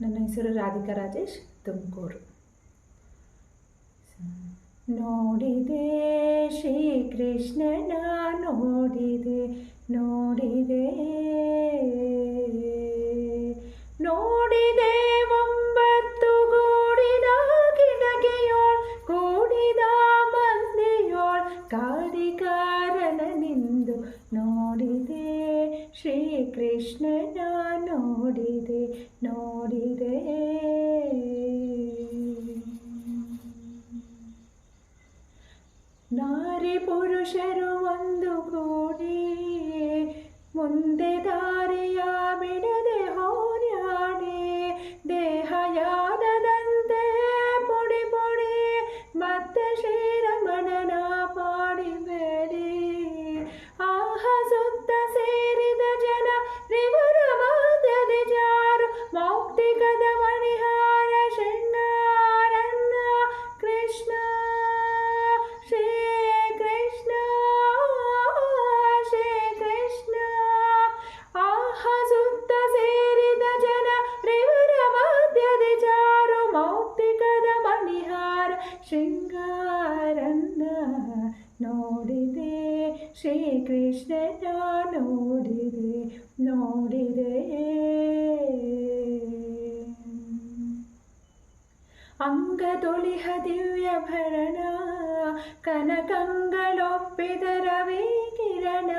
ನನ್ನ ಹೆಸರು ರಾಧಿಕಾ ರಾಜೇಶ್ ತುಮಕೂರು. ನೋಡಿದೆ ಶ್ರೀಕೃಷ್ಣನ ನೋಡಿದೆ ನೋಡಿದೆ. ಶ್ರೀಕೃಷ್ಣನ ನೋಡಿದೆ ನೋಡಿದೆ ನಾರಿ ಪುರುಷರು ಒಂದು ಕೂಡಿ ಮುಂದೆ ದಾರಿಯ ಬಿಡದೆ ಹೋರಾಡಿ ದೇಹ ಶೃಂಗಾರನ್ನ ನೋಡಿದೆ ಶ್ರೀಕೃಷ್ಣನ ನೋಡಿದೆ ನೋಡಿದೆ ಅಂಗದೊಳಿಹ ದಿವ್ಯ ಭರಣ ಕನಕಂಗಳೊಪ್ಪಿದ ರವಿ ಕಿರಣ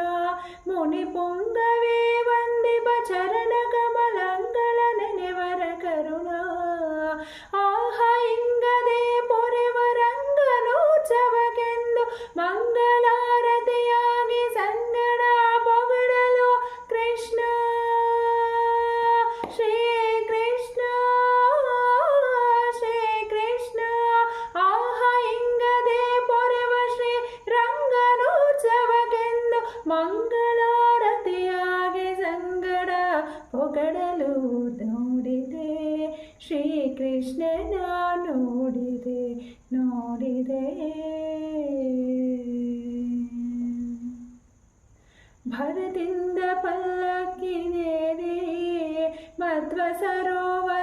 ಮುನಿ ಪುಂಗವೇ ವಂದಿಪ ಚರಣ ಕಮಲಂಗಳ ನೆನೆವರ ಕರುಣ ಮಂಗಳಾರತಿಯಾಗಿ ಸಂಗಡ ಹೊಗಳಲು ನೋಡಿದೆ. ಶ್ರೀಕೃಷ್ಣನ ನೋಡಿದೆ ನೋಡಿದೆ. ಭರದಿಂದ ಪಲ್ಲಕ್ಕಿನೇರಿ ಮಧ್ವ ಸರೋವರದೆಡೆಯನು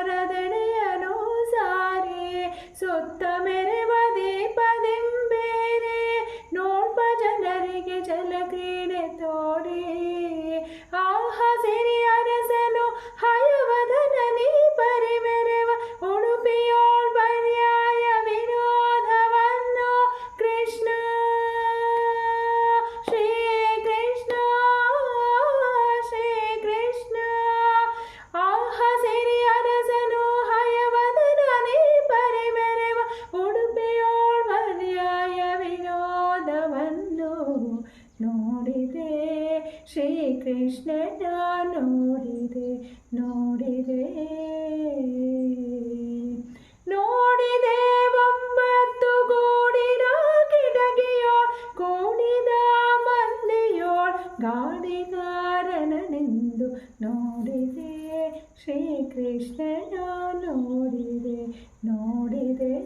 ಶ್ರೀಕೃಷ್ಣನ ನೋಡಿದೆ ನೋಡಿದೆ. ನೋಡಿದೆ ಒಂಬತ್ತು ಗೋಡಿನ ಕಿಡಗಿಯೋ ಕೋಣಿದ ಮಂದಿಯೋಳ್ ಗಾಡಿಗಾರನನೆಂದು ನೋಡಿದೆ. ಶ್ರೀಕೃಷ್ಣನ ನೋಡಿದೆ ನೋಡಿದೆ.